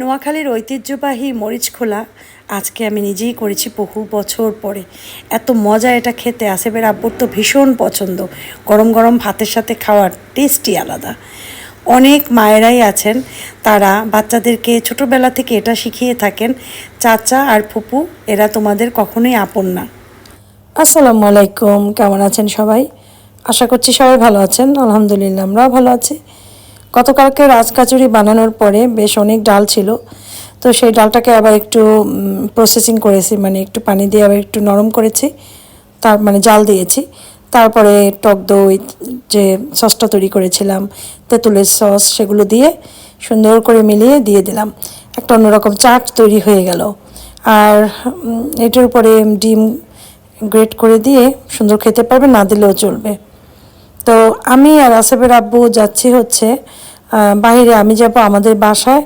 নোয়াখালীর ঐতিহ্যবাহী মরিচ খোলা আজকে আমি নিজেই করেছি বহু বছর পরে। এত মজা এটা খেতে আসেবের আব্বুর তো ভীষণ পছন্দ। গরম গরম ভাতের সাথে খাওয়ার টেস্টই আলাদা। অনেক মায়েরাই আছেন, তারা বাচ্চাদেরকে ছোটোবেলা থেকে এটা শিখিয়ে থাকেন, চাচা আর ফুপু, এরা তোমাদের কখনোই আপন না। আসসালামু আলাইকুম, কেমন আছেন সবাই? আশা করছি সবাই ভালো আছেন, আলহামদুলিল্লাহ আমরাও ভালো আছি। গতকালকে রাজকাচুরি বানানোর পরে বেশ অনেক ডাল ছিল। তো সেই ডালটাকে আবার একটু প্রসেসিং করেছি মানে একটু পানি দিয়ে আবার একটু নরম করেছি। তার মানে জাল দিয়েছি। তারপরে টক দই, যে সসটা তৈরি করেছিলাম, তেঁতুলের সস, সেগুলো দিয়ে সুন্দর করে মিলিয়ে দিয়ে দিলাম। একটা অন্যরকম চাট তৈরি হয়ে গেল। আর এটার উপরে ডিম গ্রেট করে দিয়ে সুন্দর খেতে পারবে, না দিলেও চলবে। তো আমি আর আসেফের আব্বু যাচ্ছি হচ্ছে বাইরে আমি যাব আমাদের বাসায়।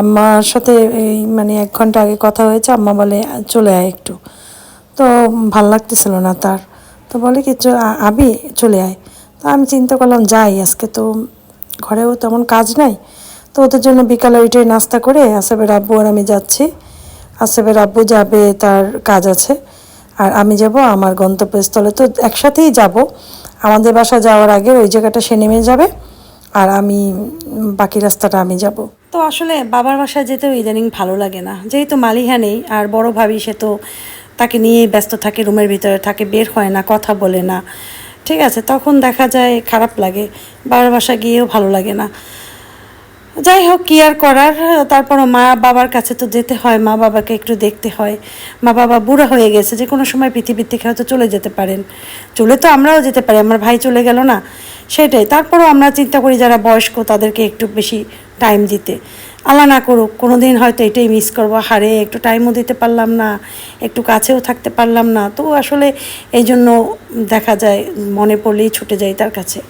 আম্মার সাথে এই মানে এক ঘণ্টা আগে কথা হয়েছে, আম্মা বলে, চলে আয় একটু। তো ভালো লাগতেছিল না তার। তো বলে কি আবি, চলে আয়। তো আমি চিন্তা করলাম, যাই, আজকে তো ঘরেও তেমন কাজ নাই। তো ওদের জন্য বিকালে ওইটাই নাস্তা করে আসেফের আব্বু আর আমি যাচ্ছি। আসেফের আব্বু যাবে, তার কাজ আছে। আর আমি যাব আমার গন্তব্যস্থলে। তো একসাথেই যাব। আমাদের বাসা যাওয়ার আগে ওই জায়গাটা সে নেমে যাবে। আর আমি, বাকি রাস্তাটা আমি যাব। তো আসলে বাবার বাসায় যেতেও ইদানিং ভালো লাগে না। যেহেতু মালিহা নেই, আর বড় ভাবি সে তো তাকে নিয়েই ব্যস্ত থাকে, রুমের ভিতরে থাকে, বের হয় না, কথা বলে না। ঠিক আছে, তখন দেখা যায় খারাপ লাগে, বাবার বাসা গিয়েও ভালো লাগে না। যাই হোক, কি আর করার? তারপরও মা বাবার কাছে তো যেতে হয়, মা বাবাকে একটু দেখতে হয়। মা বাবা বুড়া হয়ে গেছে, যে কোনো সময় পৃথিবীর থেকে হয়তো চলে যেতে পারেন। চলে তো আমরাও যেতে পারি, আমার ভাই চলে গেল না। সেটাই, তারপরও আমরা চিন্তা করি যারা বয়স্ক, তাদেরকে একটু বেশি টাইম দিতে। আল্লাহ না করুক কোনো দিন হয়তো এটাই মিস করব। হারে, একটু টাইমও দিতে পারলাম না, একটু কাছেও থাকতে পারলাম না। তো আসলে এই জন্য দেখা যায়, মনে পড়লেই ছুটে যাই তার কাছে।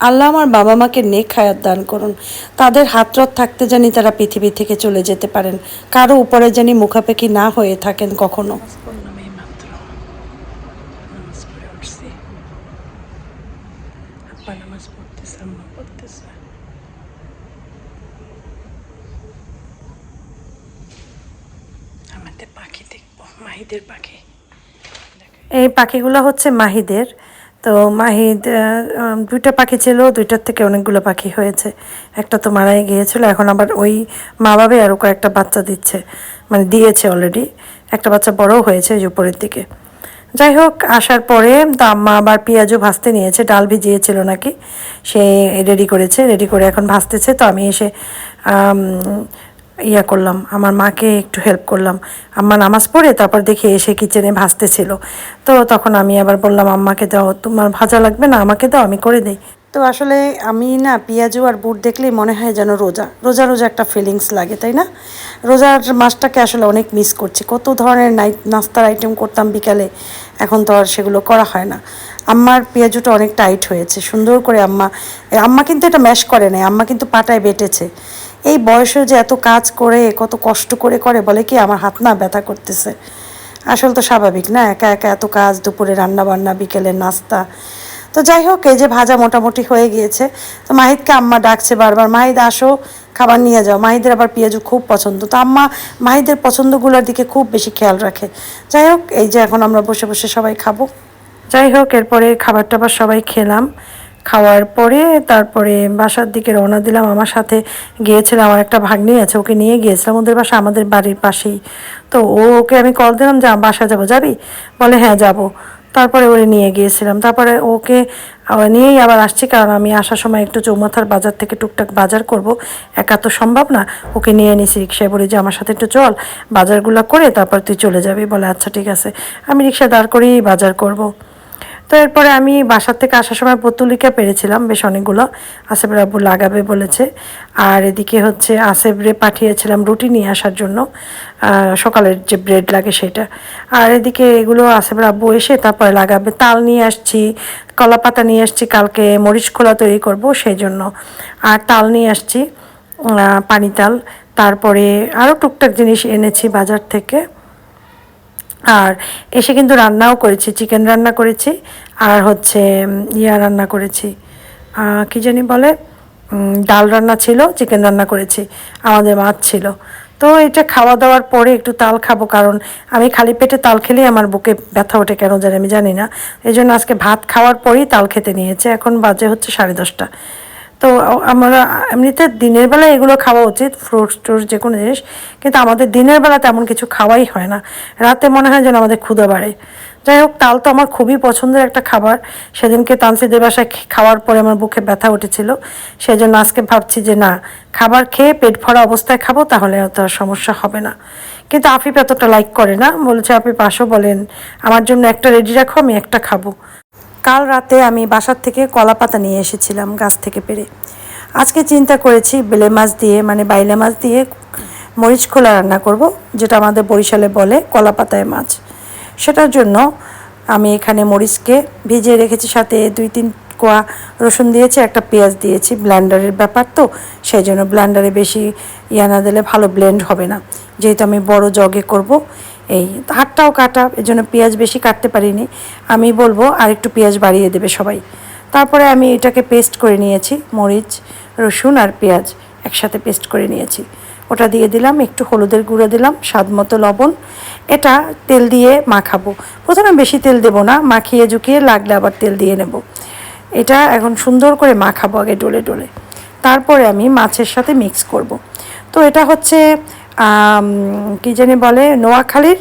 আল্লাহ আমার বাবা মাকে নেক হায়াত দান করুন। তাদের হাতরত থাকতে জানি তারা পৃথিবী থেকে চলে যেতে পারেন। কারও উপরে জানি মুখাপেক্ষি না হয়ে থাকেন কখনো। আমাদের পাখি দেখব মাহিদের পাখি। এই পাখিগুলো হচ্ছে মাহিদের। তো মাহিদ দুইটা পাখি ছিল, দুইটার থেকে অনেকগুলো পাখি হয়েছে। একটা তো মারাই গিয়েছিল, এখন আবার ওই মা বাবা আরও কয়েকটা বাচ্চা দিচ্ছে মানে দিয়েছে অলরেডি একটা বাচ্চা বড়ও হয়েছে ওই উপরের দিকে। যাই হোক, আসার পরে তো আম্মা আবার পেঁয়াজও ভাজতে নিয়েছে, ডাল ভিজিয়েছিল নাকি। সে রেডি করেছে রেডি করে এখন ভাজতেছে। তো আমি এসে ইয়া করলাম, আমার মাকে একটু হেল্প করলাম। আম্মা নামাজ পড়ে তারপর দেখি এসে কিচেনে ভাজতেছিল তো তখন আমি আবার বললাম, আম্মাকে দাও, তোমার ভাজা লাগবে না, আমাকে দাও, আমি করে দিই। তো আসলে আমি না পেঁয়াজু আর বুট দেখলেই মনে হয় যেন রোজা। রোজা রোজা একটা ফিলিংস লাগে, তাই না? রোজার মাসটাকে আসলে অনেক মিস করছি। কত ধরনের নাইট নাস্তার আইটেম করতাম বিকালে, এখন তো আর সেগুলো করা হয় না। আম্মার পেঁয়াজুটা অনেক টাইট হয়েছে, সুন্দর করে আম্মা আম্মা কিন্তু এটা ম্যাশ করে নাই, আম্মা কিন্তু পাটায় বেটেছে। এই বয়সে যে এত কাজ করে, কত কষ্ট করে করে, বলে কি আমার হাত না ব্যথা করতেছে? আসল তো স্বাভাবিক না? একা একা এত কাজ, দুপুরে রান্না বান্না বিকেলের নাস্তা। তো যাই হোক, এই যে ভাজা মোটামুটি হয়ে গিয়েছে। তো মাহিদকে আম্মা ডাকছে বারবার মাহিদ আসো, খাবার নিয়ে যাও। মাহিদের আবার পেঁয়াজু খুব পছন্দ। তো আম্মা মাহিদের পছন্দগুলোর দিকে খুব বেশি খেয়াল রাখে। যাই হোক, এই যে এখন আমরা বসে বসে সবাই খাব। যাই হোক, এরপরে খাবার টাবার সবাই খেলাম। খাওয়ার পরে তারপরে বাসার দিকে রওনা দিলাম। আমার সাথে গিয়েছিলাম আমার একটা ভাগ্নি আছে, ওকে নিয়ে গিয়েছিলাম ওদের বাসা, আমাদের বাড়ির পাশেই। তো ও ওকে আমি কল দিলাম যে বাসা যাব, যাবি? বলে হ্যাঁ যাব। তারপরে ওরে নিয়ে গিয়েছিলাম। তারপরে ওকে নিয়েই আবার আসছি, কারণ আমি আসার সময় একটু চৌমাথার বাজার থেকে টুকটাক বাজার করব। একা তো সম্ভব না। ওকে নিয়ে নিছি, রিক্সায় বলি, যে, আমার সাথে একটু চল, বাজারগুলো করে তারপর তুই চলে যাবি। বলে আচ্ছা ঠিক আছে। আমি রিক্সা দাঁড় করেই বাজার করব। তো এরপরে আমি বাসার থেকে আসার সময় পতুলিকা পেরেছিলাম, বেশ অনেকগুলো। আসেফের আব্বু লাগাবে বলেছে। আর এদিকে হচ্ছে আসেফরে পাঠিয়েছিলাম রুটি নিয়ে আসার জন্য। সকালের যে ব্রেড লাগে সেটা। আর এদিকে এগুলো আসেফের আব্বু এসে তারপরে লাগাবে। তাল নিয়ে আসছি, কলা পাতা নিয়ে আসছি, কালকে মরিচ খোলা তৈরি করব সেই জন্য আর তাল নিয়ে আসছি পানি তাল। তারপরে আরও টুকটাক জিনিস এনেছি বাজার থেকে। আর এসে কিন্তু রান্নাও করেছি চিকেন রান্না করেছি, আর হচ্ছে ইয়া রান্না করেছি। কি জানি বলে ডাল রান্না ছিল চিকেন রান্না করেছি, আমাদের মাছ ছিল। তো এটা খাওয়া দাওয়ার পরে একটু তাল খাব, কারণ আমি খালি পেটে তাল খেলেই আমার বুকে ব্যথা ওঠে কেন জানি, আমি জানি না। এই জন্য আজকে ভাত খাওয়ার পরেই তাল খেতে নিয়েছে, এখন বাজে হচ্ছে সাড়ে দশটা। তো আমরা এমনিতে দিনের বেলা এগুলো খাওয়া উচিত ফ্রুটস টুটস যে কোনো জিনিস, কিন্তু আমাদের দিনের বেলা তেমন কিছু খাওয়াই হয় না। রাতে মনে হয় যেন আমাদের ক্ষুধা বাড়ে। যাই হোক, তাল তো আমার খুবই পছন্দের একটা খাবার। সেদিনকে তানসিদের বাসায় খাওয়ার পরে আমার বুকে ব্যথা উঠেছিল। সেই জন্য আজকে ভাবছি যে না, খাবার খেয়ে পেট ভরা অবস্থায় খাব, তাহলে অত সমস্যা হবে না। কিন্তু আফিফ এতটা লাইক করে না, বলেছে আপনি পাশও বলেন, আমার জন্য একটা রেডি রাখো, আমি একটা খাব। কাল রাতে আমি বাসার থেকে কলা পাতা নিয়ে এসেছিলাম গাছ থেকে পেরে। আজকে চিন্তা করেছি বেলে মাছ দিয়ে মানে বাইলে মাছ দিয়ে মরিচ খোলা রান্না করব, যেটা আমাদের বরিশালে বলে কলা পাতায় মাছ। সেটার জন্য আমি এখানে মরিচকে ভিজিয়ে রেখেছি, সাথে দুই তিন কোয়া রসুন দিয়েছি, একটা পেঁয়াজ দিয়েছি, ব্ল্যান্ডারের ব্যাপার তো, সেই জন্য ব্ল্যান্ডারে বেশি ইয়া না দিলে ভালো ব্লেন্ড হবে না। যেহেতু আমি বড় জগে করব এই হাতটাও কাটা এই জন্য পেঁয়াজ বেশি কাটতে পারিনি। আমি বলব আর একটু পেঁয়াজ বাড়িয়ে দেবে সবাই। তারপরে আমি এটাকে পেস্ট করে নিয়েছি, মরিচ, রসুন আর পেঁয়াজ একসাথে পেস্ট করে নিয়েছি। ওটা দিয়ে দিলাম, একটু হলুদের গুঁড়ো দিলাম, স্বাদ মতো লবণ। এটা তেল দিয়ে মাখাবো। প্রথমে বেশি তেল দেবো না, মাখিয়ে ঝুঁকিয়ে লাগলে আবার তেল দিয়ে নেব। এটা এখন সুন্দর করে মাখাবো আগে ডোলে ডোলে। তারপরে আমি মাছের সাথে মিক্স করব। তো এটা হচ্ছে কি জানি বলে, নোয়াখালীর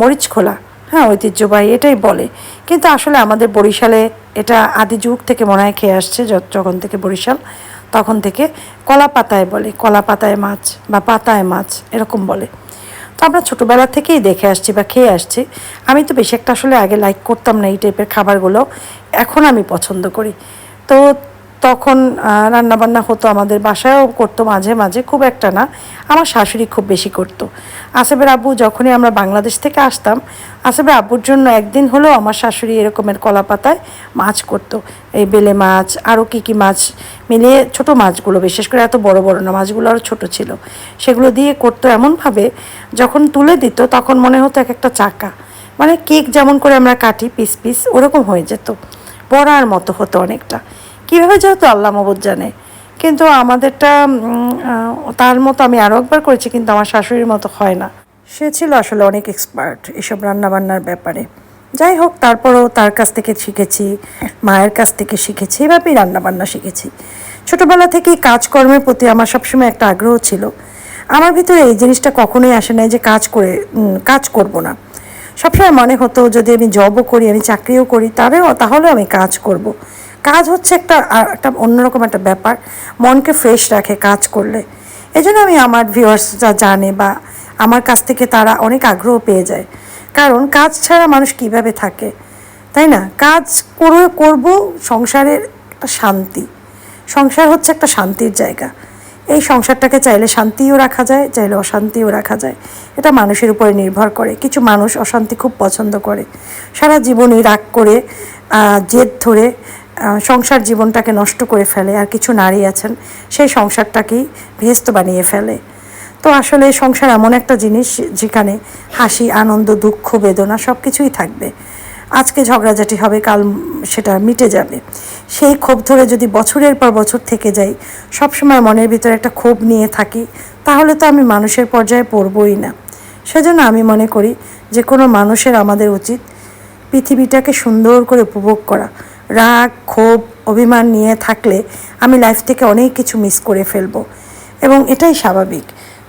মরিচখোলা। হ্যাঁ ঐতিহ্যবাহী, এটাই বলে। কিন্তু আসলে আমাদের বরিশালে এটা আদি যুগ থেকে মনে হয় খেয়ে আসছে যখন থেকে বরিশাল, তখন থেকে কলা পাতায় বলে কলা পাতায় মাছ বা পাতায় মাছ, এরকম বলে। তো আমরা ছোটোবেলা থেকেই দেখে আসছি বা খেয়ে আসছি। আমি তো বেশি একটা আসলে আগে লাইক করতাম না এই টাইপের খাবারগুলো। এখন আমি পছন্দ করি। তো তখন রান্নাবান্না হতো আমাদের বাসায়ও করতো মাঝে মাঝে, খুব একটা না। আমার শাশুড়ি খুব বেশি করতো। আসেবের আব্বু যখনই আমরা বাংলাদেশ থেকে আসতাম আসেবের আব্বুর জন্য একদিন হলেও আমার শাশুড়ি এরকমের কলা পাতায় মাছ করতো। এই বেলে মাছ, আরও কী কী মাছ মিলিয়ে ছোট মাছগুলো, বিশেষ করে এত বড় বড় না, মাছগুলো আরও ছোটো ছিল। সেগুলো দিয়ে করতো এমনভাবে, যখন তুলে দিত তখন মনে হতো এক একটা চাকা। মানে কেক যেমন করে আমরা কাটি, পিস পিস, ওরকম হয়ে যেত। বড়ার মতো হতো অনেকটা। কীভাবে যেহেতু আল্লাহ মবুদ জানে, কিন্তু আমাদেরটা তার মতো আমি আরও একবার করেছি, কিন্তু আমার শাশুড়ির মতো হয় না। সে ছিল আসলে অনেক এক্সপার্ট এসব রান্নাবান্নার ব্যাপারে। যাই হোক, তারপরও তার কাছ থেকে শিখেছি, মায়ের কাছ থেকে শিখেছি, এভাবেই রান্নাবান্না শিখেছি। ছোটোবেলা থেকেই কাজকর্মের প্রতি আমার সবসময় একটা আগ্রহ ছিল। আমার ভিতরে এই জিনিসটা কখনোই আসে নাই যে কাজ করে কাজ করব না। সবসময় মনে হতো, যদি আমি জবও করি, আমি চাকরিও করি তাহলেও তাহলেও আমি কাজ করব। কাজ হচ্ছে একটা একটা অন্যরকম একটা ব্যাপার। মনকে ফ্রেশ রাখে কাজ করলে। এই জন্য আমি আমার ভিউয়ার্স যা জানে বা আমার কাছ থেকে তারা অনেক আগ্রহ পেয়ে যায়। কারণ কাজ ছাড়া মানুষ কীভাবে থাকে? তাই না? কাজ করে, করব সংসারের একটা শান্তি। সংসার হচ্ছে একটা শান্তির জায়গা। এই সংসারটাকে চাইলে শান্তিও রাখা যায়, চাইলে অশান্তিও রাখা যায়। এটা মানুষের উপরে নির্ভর করে। কিছু মানুষ অশান্তি খুব পছন্দ করে। সারা জীবনই রাগ করে জেদ ধরে সংসার জীবনটাকে নষ্ট করে ফেলে, আর কিছু নারী আছেন, সেই সংসারটাকেই ভেস্ত বানিয়ে ফেলে। তো আসলে সংসার এমন একটা জিনিস যেখানে হাসি, আনন্দ, দুঃখ, বেদনা সব কিছুই থাকবে। আজকে ঝগড়াঝাটি হবে, কাল সেটা মিটে যাবে। সেই ক্ষোভ ধরে যদি বছরের পর বছর থেকে যাই, সবসময় মনের ভিতরে একটা ক্ষোভ নিয়ে থাকি, তাহলে তো আমি মানুষের পর্যায়ে পড়বই না। সেজন্য আমি মনে করি যে কোনো মানুষের আমাদের উচিত পৃথিবীটাকে সুন্দর করে উপভোগ করা। রাগ, ক্ষোভ, অভিমান নিয়ে থাকলে আমি লাইফ থেকে অনেক কিছু মিস করে ফেলব। এবং এটাই স্বাভাবিক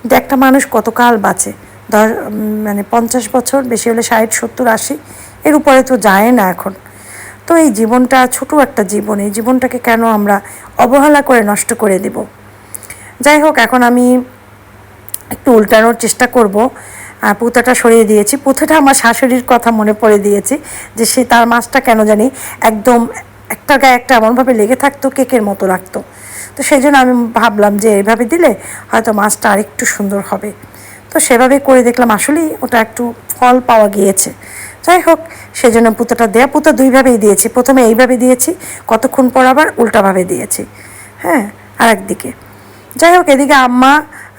যে একটা মানুষ কতকাল বাঁচে। ধর মানে পঞ্চাশ বছর, বেশি হলে ষাট, সত্তর, আশি, এর উপরে তো যায় না এখন। তো এই জীবনটা ছোট একটা জীবন, এই জীবনটাকে কেন আমরা অবহেলা করে নষ্ট করে দেব? যাই হোক, এখন আমি একটু উল্টানোর চেষ্টা করব। পুঁতাটা সরিয়ে দিয়েছি। পুঁথাটা আমার শাশুড়ির কথা মনে পড়ে দিয়েছি যে সে তার মাছটা কেন জানি একদম একটা গায়ে একটা এমনভাবে লেগে থাকতো, কেকের মতো লাগতো। তো সেই জন্য আমি ভাবলাম যে এইভাবে দিলে হয়তো মাছটা আরেকটু সুন্দর হবে। তো সেভাবে করে দেখলাম, আসলেই ওটা একটু ফল পাওয়া গিয়েছে। যাই হোক সেজন্য পুঁতোটা দেয়া, পুঁতো দুইভাবেই দিয়েছি। প্রথমে এইভাবে দিয়েছি, কতক্ষণ পর আবার উল্টাভাবে দিয়েছি। হ্যাঁ আর একদিকে যাই হোক, এদিকে আম্মা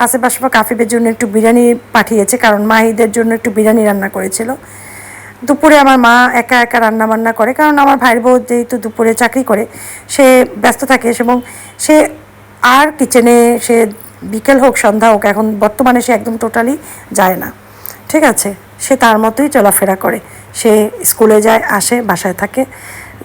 আশেপাশে বা কাফিবের জন্য একটু বিরিয়ানি পাঠিয়েছে, কারণ মাহিদের জন্য একটু বিরিয়ানি রান্না করেছিল। দুপুরে আমার মা একা একা রান্না বান্না করে, কারণ আমার ভাইয়ের বউ যেহেতু দুপুরে চাকরি করে, সে ব্যস্ত থাকে এবং সে আর কিচেনে সে বিকেল হোক, সন্ধ্যা হোক, এখন বর্তমানে সে একদম টোটালি যায় না। ঠিক আছে? সে তার মতোই চলাফেরা করে। সে স্কুলে যায়, আসে, বাসায় থাকে।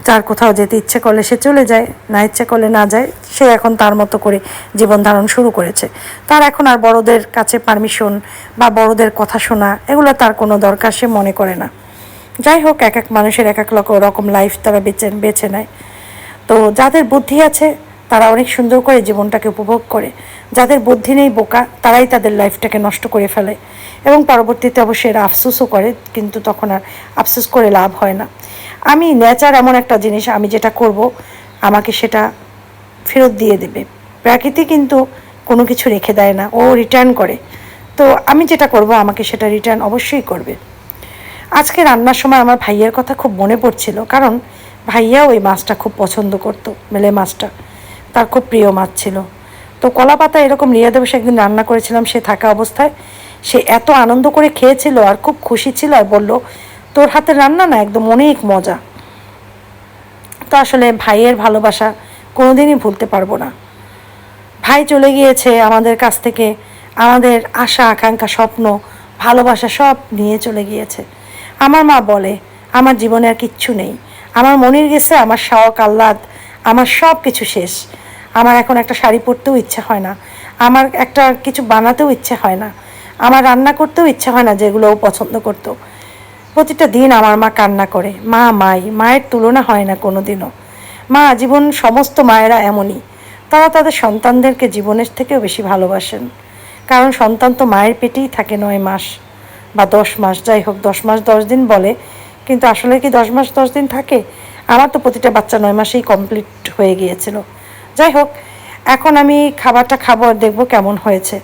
যার কোথাও যেতে ইচ্ছে করলে সে চলে যায়, না ইচ্ছে করলে না যায়, সে এখন তার মতো করে জীবন ধারণ শুরু করেছে। তার এখন আর বড়দের কাছে পারমিশন বা বড়দের কথা শোনা, এগুলো তার কোনো দরকার সে মনে করে না। যাই হোক, এক এক মানুষের এক এক রকম লাইফ তারা বেছে বেছে নেয়। তো যাদের বুদ্ধি আছে, তারা অনেক সুন্দর করে জীবনটাকে উপভোগ করে। যাদের বুদ্ধি নেই বোকা, তারাই তাদের লাইফটাকে নষ্ট করে ফেলে। এবং পরবর্তীতে অবশ্যই এরা আফসোসও করে, কিন্তু তখন আর আফসোস করে লাভ হয় না। আমি নেচার এমন একটা জিনিস, আমি যেটা করব, আমাকে সেটা ফেরত দিয়ে দেবে। প্রাকৃতি কিন্তু কোনো কিছু রেখে দেয় না, ও রিটার্ন করে। তো আমি যেটা করব, আমাকে সেটা রিটার্ন অবশ্যই করবে। আজকে রান্নার সময় আমার ভাইয়ের কথা খুব মনে পড়ছিল, কারণ ভাইয়া ওই মাছটা খুব পছন্দ করতো মেলে মাছটা। তার খুব প্রিয় মাছ ছিল। তো কলা পাতা এরকম রিয়া দেবস একদিন রান্না করেছিলাম, সে থাকা অবস্থায়, সে এত আনন্দ করে খেয়েছিল আর খুব খুশি ছিল আর বলল তোর হাতের রান্না না একদম অনেক মজা। তো আসলে ভাইয়ের ভালোবাসা কোনোদিনই ভুলতে পারব না। ভাই চলে গিয়েছে আমাদের কাছ থেকে, আমাদের আশা, আকাঙ্ক্ষা, স্বপ্ন, ভালোবাসা সব নিয়ে চলে গিয়েছে। আমার মা বলে, আমার জীবনে আর কিচ্ছু নেই। আমার মনির গেছে, আমার শখ আহ্লাদ, আমার সব কিছু শেষ। আমার এখন একটা শাড়ি পরতেও ইচ্ছে হয় না। আমার একটা কিছু বানাতেও ইচ্ছে হয় না। আমার রান্না করতেও ইচ্ছে হয় না যেগুলো ও পছন্দ করতো। প্রতিটা দিন আমার মা কান্না করে। মা, মাই, মায়ের তুলনা হয় না কোনো দিনও মা, জীবন সমস্ত মায়েরা এমনই। তারা তাদের সন্তানদেরকে জীবনের থেকেও বেশি ভালোবাসেন। কারণ সন্তান তো মায়ের পেটেই থাকে নয় মাস বা দশ মাস, যাই হোক, দশ মাস দশ দিন বলে। কিন্তু আসলে কি দশ মাস দশ দিন থাকে? আমার তো প্রতিটা বাচ্চা নয় মাসেই কমপ্লিট হয়ে গিয়েছিল। যাই হোক, এখন আমি খাবারটা খাব আর দেখব কেমন হয়েছে।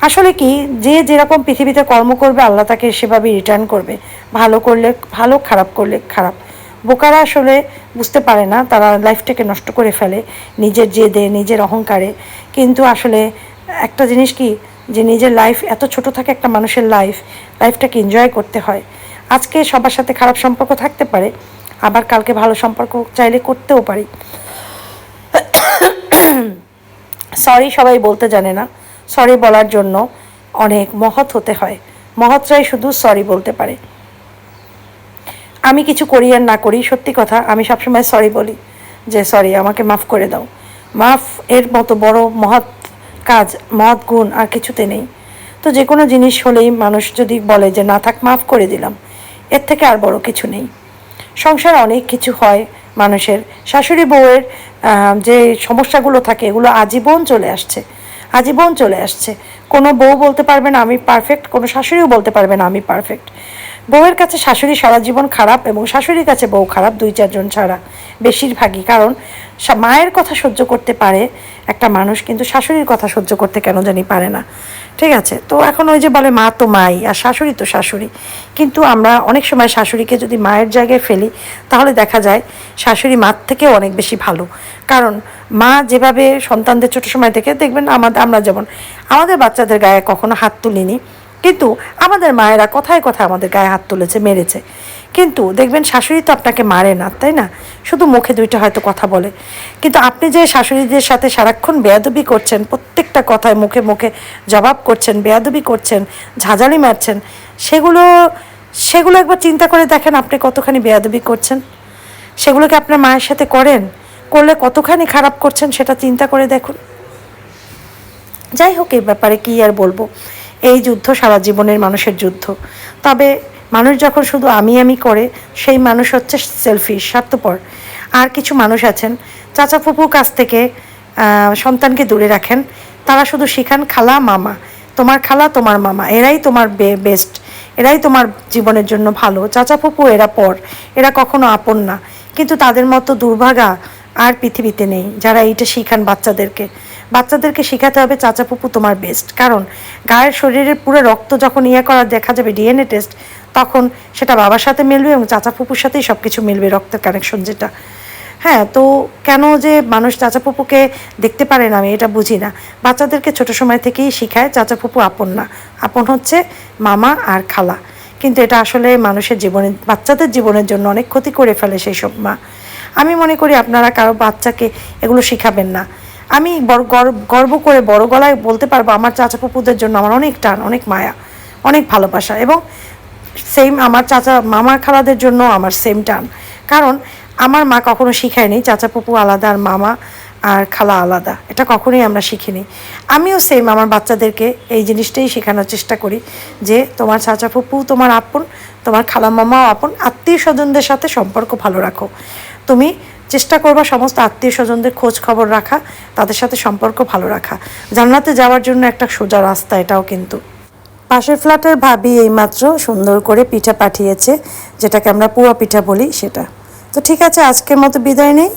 আসলে কি, যে যেরকম পৃথিবীতে কর্ম করবে, আল্লাহ তাকে সেভাবেই রিটার্ন করবে। ভালো করলে ভালো, খারাপ করলে খারাপ। বোকারা আসলে বুঝতে পারে না, তারা লাইফটাকে নষ্ট করে ফেলে, নিজের জেদে, নিজের অহংকারে। কিন্তু আসলে একটা জিনিস কি, যে নিজের লাইফ এত ছোট থাকে একটা মানুষের লাইফ লাইফটাকে এনজয় করতে হয়। আজকে সবার সাথে খারাপ সম্পর্ক থাকতে পারে, আবার কালকে ভালো সম্পর্ক চাইলে করতেও পারি। সরি সবাই বলতে জানে না। সরি বলার জন্য অনেক মহৎ হতে হয়। মহৎরাই শুধু সরি বলতে পারে। আমি কিছু করি আর না করি, সত্যি কথা, আমি সবসময় সরি বলি যে সরি আমাকে মাফ করে দাও। মাফ এর মতো বড় মহৎ কাজ, মহৎ গুণ আর কিছুতে নেই। তো যে কোনো জিনিস হলেই মানুষ যদি বলে যে, না থাক, মাফ করে দিলাম, এর থেকে আর বড় কিছু নেই। সংসারে অনেক কিছু হয় মানুষের। শাশুড়ি বউয়ের যে সমস্যাগুলো থাকে, এগুলো আজীবন চলে আসছে। আজীবন চলে আসছে। কোনো বউ বলতে পারবে না আমি পারফেক্ট কোনো শাশুড়িও বলতে পারবে না আমি পারফেক্ট বউয়ের কাছে শাশুড়ি সারা জীবন খারাপ এবং শাশুড়ির কাছে বউ খারাপ দুই চারজন ছাড়া বেশিরভাগই, কারণ মায়ের কথা সহ্য করতে পারে একটা মানুষ, কিন্তু শাশুড়ির কথা সহ্য করতে কেন জানি পারে না। ঠিক আছে? তো এখন ওই যে বলে মা তো মাই, আর শাশুড়ি তো শাশুড়ি। কিন্তু আমরা অনেক সময় শাশুড়িকে যদি মায়ের জায়গায় ফেলি, তাহলে দেখা যায় শাশুড়ি মার থেকেও অনেক বেশি ভালো। কারণ মা যেভাবে সন্তানদের ছোট সময় থেকে দেখবেন আমাদের, আমরা যেমন, আমাদের বাচ্চাদের গায়ে কখনো হাত তুলিনি। কিন্তু আমাদের মায়েরা কথায় কথায় আমাদের গায়ে হাত তুলেছে, মেরেছে। কিন্তু দেখবেন শাশুড়ি তো আপনাকে মারে না, তাই না? শুধু মুখে দুইটা হয়তো কথা বলে। কিন্তু আপনি যে শাশুড়িদের সাথে সারাক্ষণ বেয়াদবি করছেন, প্রত্যেকটা কথায় মুখে মুখে জবাব করছেন, বেয়াদবি করছেন, ঝাঁঝালি মারছেন, সেগুলো সেগুলো একবার চিন্তা করে দেখেন আপনি কতখানি বেয়াদবি করছেন। সেগুলোকে আপনার মায়ের সাথে করেন? করলে কতখানি খারাপ করছেন সেটা চিন্তা করে দেখুন। যাই হোক এই ব্যাপারে কি আর বলব? এই যুদ্ধ সারা জীবনের মানুষের যুদ্ধ। তবে মানুষ যখন শুধু আমি আমি করে, সেই মানুষ হচ্ছে সেলফিশ স্বার্থপর। আর কিছু মানুষ আছেন, চাচা ফুপুর কাছ থেকে সন্তানকে দূরে রাখেন। তারা শুধু শিখান, খালা, মামা, তোমার খালা, তোমার মামা, এরাই তোমার বেস্ট এরাই তোমার জীবনের জন্য ভালো। চাচা ফুপু এরা পর, এরা কখনো আপন না। কিন্তু তাদের মতো দুর্ভাগা আর পৃথিবীতে নেই, যারা এইটা শিখান বাচ্চাদেরকে। বাচ্চাদেরকে শেখাতে হবে চাচা পুপু তোমার বেস্ট কারণ গায়ের শরীরের পুরো রক্ত যখন ইয়ে করা দেখা যাবে ডিএনএ টেস্ট তখন সেটা বাবার সাথে মিলবে এবং চাচা পুপুর সাথেই সব কিছু মিলবে রক্তের কানেকশন যেটা। হ্যাঁ তো কেন যে মানুষ চাচা পুপুকে দেখতে পারে না আমি এটা বুঝি না। বাচ্চাদেরকে ছোট সময় থেকেই শেখায় চাচা পুপু আপন না। আপন হচ্ছে মামা আর খালা। কিন্তু এটা আসলে মানুষের জীবনে বাচ্চাদের জীবনের জন্য অনেক ক্ষতি করে ফেলে সেই সব মা। আমি মনে করি আপনারা কারও বাচ্চাকে এগুলো শেখাবেন না। আমি গর্ব করে বড় গলায় বলতে পারব, আমার চাচা পুপুদের জন্য আমার অনেক টান, অনেক মায়া, অনেক ভালোবাসা এবং সেম আমার চাচা মামা খালাদের জন্য আমার সেম টান। কারণ আমার মা কখনো শিখায়নি, চাচা পুপু আলাদা আর মামা আর খালা আলাদা, এটা কখনোই আমরা শিখিনি। আমিও সেম আমার বাচ্চাদেরকে এই জিনিসটাই শেখানোর চেষ্টা করি যে তোমার চাচা পুপু তোমার আপন, তোমার খালা মামাও আপন আত্মীয় স্বজনদের সাথে সম্পর্ক ভালো রাখো। তুমি চেষ্টা করবা সমস্ত আত্মীয় স্বজনদের খোঁজ খবর রাখা, তাদের সাথে সম্পর্ক ভালো রাখা। জান্নাতে যাওয়ার জন্য একটা সোজা রাস্তা এটাও কিন্তু। পাশের ফ্ল্যাটের ভাবি এইমাত্র সুন্দর করে পিঠা পাঠিয়েছে, যেটাকে আমরা পুয়া পিঠা বলি সেটা। তো ঠিক আছে, আজকের মতো বিদায় নেই।